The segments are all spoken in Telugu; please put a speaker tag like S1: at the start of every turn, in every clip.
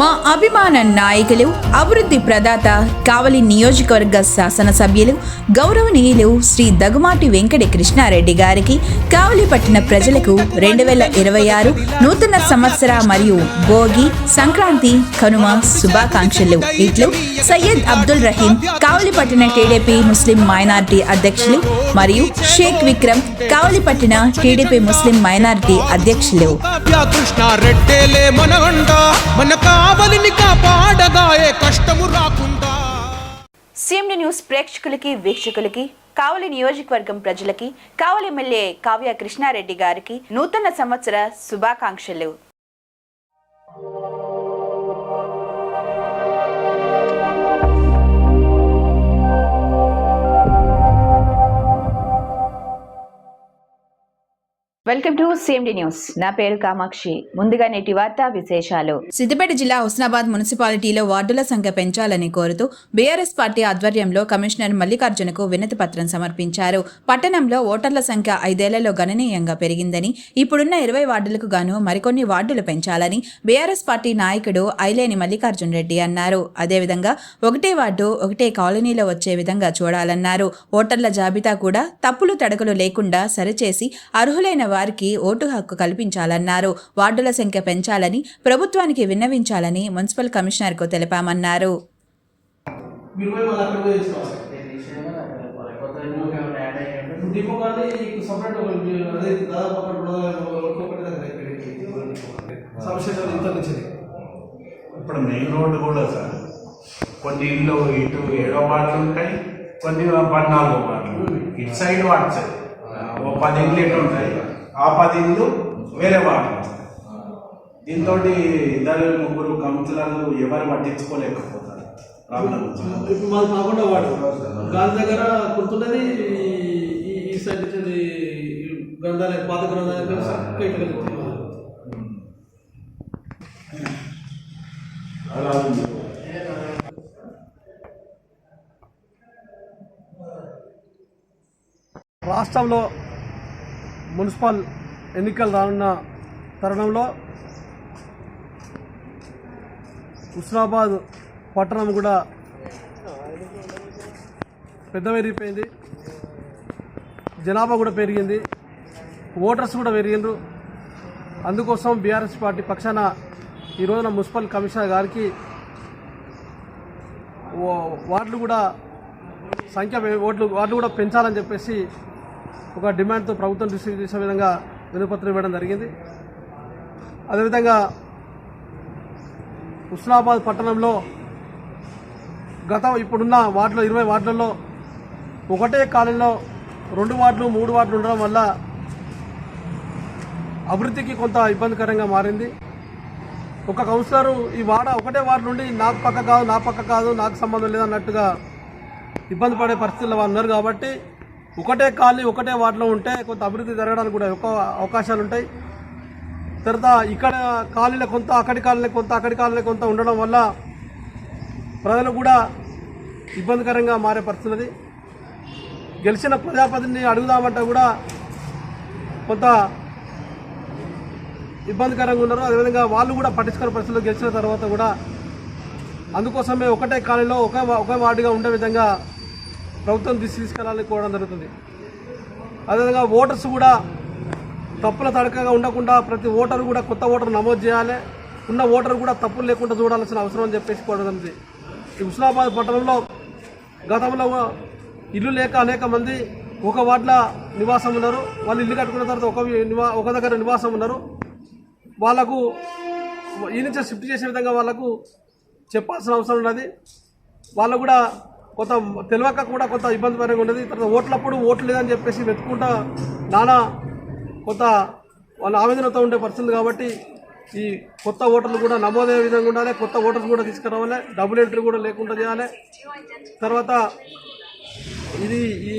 S1: మా అభిమాన నాయకులు అభివృద్ధి ప్రదాత కావలి నియోజకవర్గ శాసనసభ్యులు గౌరవనీయులు శ్రీ దగుమాటి వెంకట కృష్ణారెడ్డి గారికి కావలి పట్టణ ప్రజలకు రెండు వేల ఇరవై ఆరు నూతన సంవత్సర మరియు భోగి సంక్రాంతి కనుమ శుభాకాంక్షలు. ఇట్లు సయ్యద్ అబ్దుల్ రహీం కావలి పట్టిన టీడీపీ ముస్లిం మైనారిటీ అధ్యక్షులు మరియు షేక్ విక్రమ్ కావలి పట్టిన టీడీపీ ముస్లిం మైనారిటీ అధ్యక్షులు.
S2: కావలిని కాపాడదాయే కష్టము రాకుండా.
S1: సిఎండి న్యూస్ ప్రేక్షకులకి వీక్షకులకి కావలి నియోజకవర్గం ప్రజలకి కావలి ఎమ్మెల్యే కావ్య కృష్ణారెడ్డి గారికి నూతన సంవత్సర శుభాకాంక్షలు. Welcome to CMD news. నా పేరు కామాక్షి. ముందుగా నేటి వార్త విశేషాలు. సిద్దిపేట జిల్లా హుస్నాబాద్ మున్సిపాలిటీలో వార్డుల సంఖ్య పెంచాలని కోరుతూ బీఆర్ఎస్ పార్టీ ఆధ్వర్యంలో కమిషనర్ మల్లికార్జునకు వినతి పత్రం సమర్పించారు. పట్టణంలో ఓటర్ల సంఖ్య ఐదేళ్ళలో గణనీయంగా పెరిగిందని ఇప్పుడున్న ఇరవై వార్డులకు గాను మరికొన్ని వార్డులు పెంచాలని బీఆర్ఎస్ పార్టీ నాయకుడు ఐలేని మల్లికార్జున్ రెడ్డి అన్నారు. అదేవిధంగా ఒకటే వార్డు ఒకటే కాలనీలో వచ్చే విధంగా చూడాలన్నారు. ఓటర్ల జాబితా కూడా తప్పులు తడకలు లేకుండా సరిచేసి అర్హులైన వారికి ఓటు హక్కు కల్పించాలన్నారు. వార్డుల సంఖ్య పెంచాలని ప్రభుత్వానికి విన్నవించాలని మున్సిపల్ కమిషనర్కు తెలిపామన్నారు.
S3: డిపో కానీ సపరేట్ అదే దాదాపు అక్కడ సమస్య ఇంత
S4: ఇప్పుడు మెయిన్ రోడ్డు కూడా సార్ కొన్ని ఇల్లు ఇటు ఏడో వార్డులు ఉంటాయి కొన్ని పద్నాలుగో వార్డులు. ఇటు సైడ్ వార్డు సైడ్ ఓ పది ఇల్లు ఇటు ఉంటాయి. ఆ పది ఇల్లు వేరే వస్తాయి. దీంతో ఇద్దరు ముగ్గురు కౌన్సిలర్లు ఎవరు పట్టించుకోలేకపోతారు. ప్రాబ్లం వచ్చింది
S3: ఇప్పుడు మాది కాకుండా వాడు. గాంధీ దగ్గర గుర్తున్నది ఈ- సైడ్ నుంచి గ్రంథాలయం పాత గ్రంథాలయం రాష్ట్రంలో మున్సిపల్ ఎన్నికలు రానున్న తరుణంలో హుస్నాబాద్ పట్టణం కూడా పెద్ద పెరిగిపోయింది జనాభా కూడా పెరిగింది. ఓటర్స్ కూడా పెరిగిండ్రు. అందుకోసం బీఆర్ఎస్ పార్టీ పక్షాన ఈ రోజున మున్సిపల్ కమిషనర్ గారికి వార్డులు కూడా సంఖ్య ఓట్లు వార్డులు కూడా పెంచాలని చెప్పేసి ఒక డిమాండ్తో ప్రభుత్వం దృష్టి తీసే విధంగా వినపత్రం ఇవ్వడం జరిగింది. అదేవిధంగా హుస్నాబాద్ పట్టణంలో గత ఇప్పుడున్న వార్డులో ఇరవై వార్డులలో ఒకటే కాలంలో రెండు వార్డులు మూడు వార్డులు ఉండడం వల్ల అభివృద్ధికి కొంత ఇబ్బందికరంగా మారింది. ఒక కౌన్సిలరు ఈ వాడ ఒకటే వార్డు నుండి నాకు పక్క కాదు నా పక్క కాదు నాకు సంబంధం లేదన్నట్టుగా ఇబ్బంది పడే పరిస్థితుల్లో వారు ఉన్నారు కాబట్టి ఒకటే కాలనీ ఒకటే వార్డులో ఉంటే కొంత అభివృద్ధి జరగడానికి కూడా ఎక్కువ అవకాశాలు ఉంటాయి. తర్వాత ఇక్కడ కాలనీలో కొంత అక్కడి కాలనీ కొంత అక్కడి కాలనీ కొంత ఉండడం వల్ల ప్రజలు కూడా ఇబ్బందికరంగా మారే పరిస్థితి గెలిచిన ప్రజాపతిని అడుగుదామంటే కూడా కొంత ఇబ్బందికరంగా ఉన్నారు. అదేవిధంగా వాళ్ళు కూడా పట్టించుకునే పరిస్థితులు గెలిచిన తర్వాత కూడా అందుకోసమే ఒకటే కాలనీలో ఒకే ఒకే వార్డుగా ఉండే విధంగా ప్రభుత్వం తీసుకెళ్ళాలని కోరడం జరుగుతుంది. అదేవిధంగా ఓటర్స్ కూడా తప్పుల తడకగా ఉండకుండా ప్రతి ఓటరు కూడా కొత్త ఓటర్ నమోదు చేయాలి. ఉన్న ఓటర్ కూడా తప్పులు లేకుండా చూడాల్సిన అవసరం అని చెప్పేసి కోరడం జరిగింది ఈ హుస్నాబాద్ పట్టణంలో గతంలో ఇల్లు లేక అనేక మంది ఒక వార్డుల నివాసం ఉన్నారు. వాళ్ళు ఇల్లు కట్టుకున్న తర్వాత ఒక నివా ఒక దగ్గర నివాసం ఉన్నారు. వాళ్ళకు ఈ నుంచి షిఫ్ట్ చేసే విధంగా వాళ్ళకు చెప్పాల్సిన అవసరం ఉన్నది. వాళ్ళు కూడా కొంత తెలియక కూడా కొంత ఇబ్బందికరంగా ఉన్నది తర్వాత ఓట్లప్పుడు ఓట్లు లేదని చెప్పేసి వెతుకుంటా నానా కొంత వాళ్ళ ఆవేదనతో ఉండే పరిస్థితి కాబట్టి ఈ కొత్త ఓటర్లు కూడా నమోదయ్యే విధంగా ఉండాలి. కొత్త ఓటర్స్ కూడా తీసుకురావాలి. డబుల్ ఎంట్రీ కూడా లేకుండా చేయాలి. తర్వాత ఇది ఈ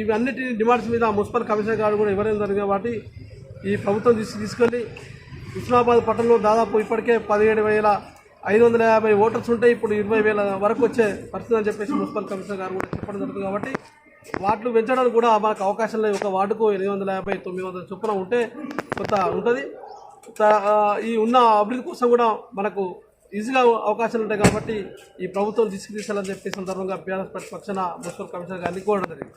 S3: ఇవన్నిటి డిమాండ్స్ మీద మున్సిపల్ కమిషనర్ గారు కూడా ఇవ్వడం జరిగింది కాబట్టి ఈ ప్రభుత్వం తీసుకెళ్ళి హుస్నాబాద్ పట్టణంలో దాదాపు ఇప్పటికే పదిహేడు వేల ఐదు వందల యాభై ఓటర్స్ ఉంటే ఇప్పుడు ఇరవై వేల వరకు వచ్చే పరిస్థితి అని చెప్పేసి మున్సిపల్ కమిషనర్ గారు కూడా చెప్పడం జరుగుతుంది కాబట్టి వార్డులు పెంచడానికి కూడా మనకు అవకాశం లేదు. ఒక వార్డుకు ఎనిమిది వందల యాభై తొమ్మిది వందల చొప్పున ఉంటే కొంత ఉంటుంది. ఈ ఉన్న అభివృద్ధి కోసం కూడా మనకు ఈజీగా అవకాశాలు ఉంటాయి కాబట్టి ఈ ప్రభుత్వం తీసుకుతీసాలని చెప్పి సందర్భంగా బీఆర్ఎస్ పార్టీ మున్సిపల్ కమిషనర్ గారిని కోరడం జరిగింది.